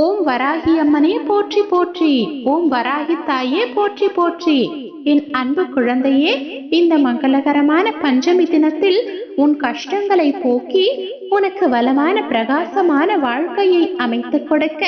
ஓம் வராகி அம்மனே போற்றி போற்றி. ஓம் வராகி தாயே போற்றி போற்றி. என் அன்பு குழந்தையே இந்த மங்களகரமான பஞ்சமி தினத்தில் உன் கஷ்டங்களை போக்கி உனக்கு வளமான பிரகாசமான வாழ்க்கையை அமைத்துக் கொடுக்க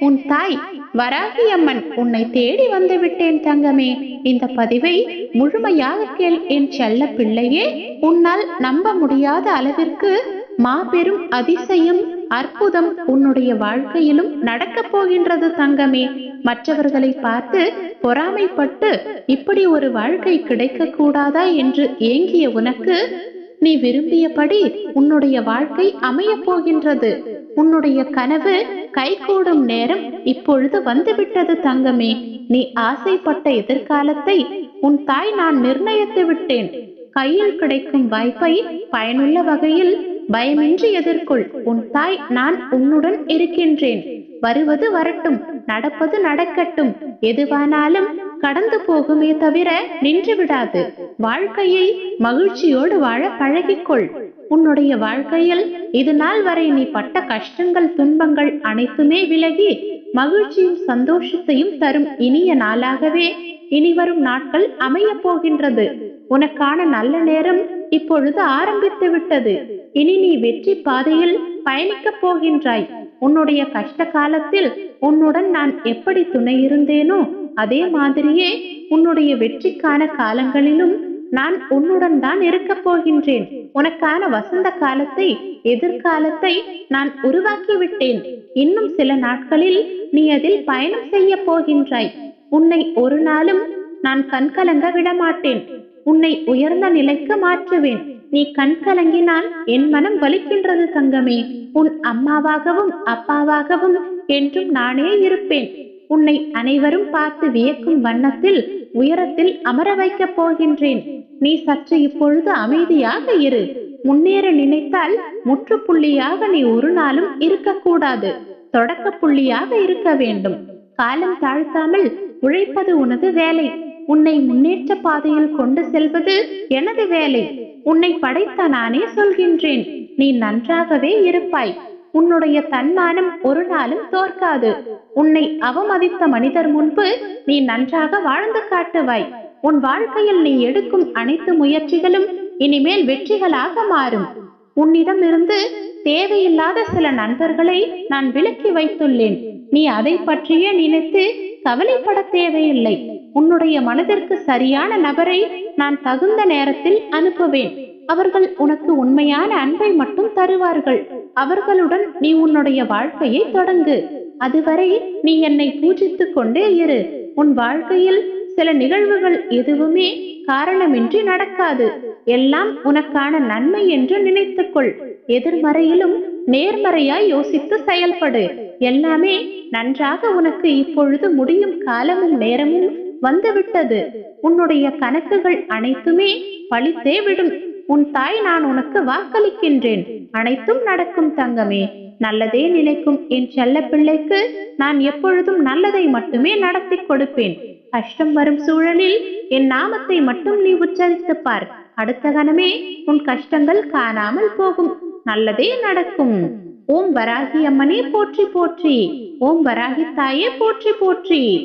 உன் தாய் வராகி அம்மன் உன்னை தேடி வந்து விட்டேன் தங்கமே. இந்த பதிவை முழுமையாக கேள் என் செல்ல பிள்ளையே. உன்னால் நம்ப முடியாத அளவிற்கு மாபெரும் அதிசயம் அற்புதம் உன்னுடைய வாழ்க்கையிலும் நடக்கப் போகின்றது தங்கமே. மற்றவர்களை பார்த்து பொறாமைப்பட்டு இப்படி ஒரு வாழ்க்கை கிடைக்க கூடாதா என்று ஏங்கிய உனக்கு நீ விரும்பியபடி உன்னுடைய வாழ்க்கை அமையப் போகின்றது. உன்னுடைய கனவு கைகூடும் நேரம் இப்பொழுது வந்துவிட்டது தங்கமே. நீ ஆசைப்பட்ட எதிர்காலத்தை உன் தாய் நான் நிர்ணயித்து விட்டேன். கையில் கிடைக்கும் வாய்ப்பை பயனுள்ள வகையில் பயமின்றி எதிர்கொள். உன் தாய் நான் உன்னுடன் இருக்கின்றேன். வருவது வரட்டும் நடப்பது நடக்கட்டும். எதுவானாலும் கடந்து போகுமே தவிர நின்று விடாது. வாழ்க்கையை மகிழ்ச்சியோடு வாழ பழகிக்கொள். உன்னுடைய வாழ்க்கையில் இது நாள் வரை நீ பட்ட கஷ்டங்கள் துன்பங்கள் அனைத்துமே விலகி மகிழ்ச்சியும் சந்தோஷத்தையும் தரும் இனிய நாளாகவே இனி வரும் நாட்கள் அமையப் போகின்றது. உனக்கான நல்ல நேரம் இப்பொழுது ஆரம்பித்து விட்டது. இனி நீ வெற்றி பாதையில் பயணிக்கப் போகின்றாய். உன்னுடைய கஷ்ட காலத்தில் உன்னுடன் நான் எப்படி துணை இருந்தேனோ அதே மாதிரியே உன்னுடைய வெற்றிக்கான காலங்களிலும் நான் உன்னுடன் தான் இருக்கப் போகின்றேன். உனக்கான வசந்த காலத்தை எதிர்காலத்தை நான் உருவாக்கி விட்டேன் இன்னும் சில நாட்களில் நீ அதில் பயணம் செய்ய போகின்றாய். உன்னை ஒரு நாளும் நான் கண்கலங்க விடமாட்டேன். உன்னை உயர்ந்த நிலைக்கு மாற்றுவேன். நீ கண் கலங்கினால் என் மனம் வலிக்கின்றது தங்கமே. உன் அம்மாவாகவும் அப்பாவாகவும் என்றும் நானே இருப்பேன். உன்னை அனைவரும் பார்த்து வியக்கும் வண்ணத்தில் உயரத்தில் அமர வைக்கப் போகின்றேன். நீ சற்று இப்பொழுது அமைதியாக இரு. முன்னேற நினைத்தால் முற்றுப்புள்ளியாக நீ ஒரு நாளும் இருக்கக்கூடாது. தொடக்க புள்ளியாக இருக்க வேண்டும். காலம் தாழ்த்தாமல் உழைப்பது உனது வேலை. உன்னை முன்னேற்ற பாதையில் கொண்டு செல்வது எனது வேலை. உன்னை படைத்த நானே சொல்கின்றேன். நீ நன்றாகவே இருப்பாய். உன்னுடைய தன்மானம் ஒரு நாளும் தோற்காது. உன்னை அவமதித்த மனிதர் முன்பு நீ நன்றாக வாழ்ந்து காட்டுவாய். உன் வாழ்க்கையில் நீ எடுக்கும் அனைத்து முயற்சிகளும் இனிமேல் வெற்றிகளாக மாறும். உன்னிடமிருந்து தேவையில்லாத சில நண்பர்களை நான் விலக்கி வைத்துள்ளேன். நீ அதை பற்றியே நினைத்து கவலைப்பட தேவையில்லை. உன்னுடைய மனதிற்கு சரியான நபரை நான் தகுந்த நேரத்தில் அனுப்புவேன். அவர்கள் உனக்கு உண்மையான அன்பை மட்டும் தருவார்கள். அவர்களுடன் நீ உன்னுடைய வாழ்க்கையை தொடங்கு. அதுவரை நீ என்னை பூஜித்துக் கொண்டே இரு. உன் வாழ்க்கையில் சில நிகழ்வுகள் எதுவுமே காரணமின்றி நடக்காது. எல்லாம் உனக்கான நன்மை என்று நினைத்துக்கொள். எதிர்மறையிலும் நேர்மறையாய் யோசித்து செயல்படு. எல்லாமே நன்றாக உனக்கு இப்பொழுது முடியும் காலமும் நேரமும் வந்துவிட்டது. உன்னுடைய கணக்குகள் அனைத்துமே பழித்தே விடும். உன் தாய் நான் உனக்கு வாக்களிக்கின்றேன். அனைத்தும் நடக்கும் தங்கமே. நல்லதே நினைக்கும் என் செல்ல பிள்ளைக்கு நான் எப்பொழுதும் நல்லதை மட்டுமே நடத்தி கொடுப்பேன். கஷ்டம் வரும் சூழலில் என் நாமத்தை மட்டும் நீ உச்சரித்து பார். அடுத்த கணமே உன் கஷ்டங்கள் காணாமல் போகும். நல்லதே நடக்கும். ஓம் வராகி அம்மனே போற்றி போற்றி. ஓம் வராகி தாயே போற்றி போற்றி.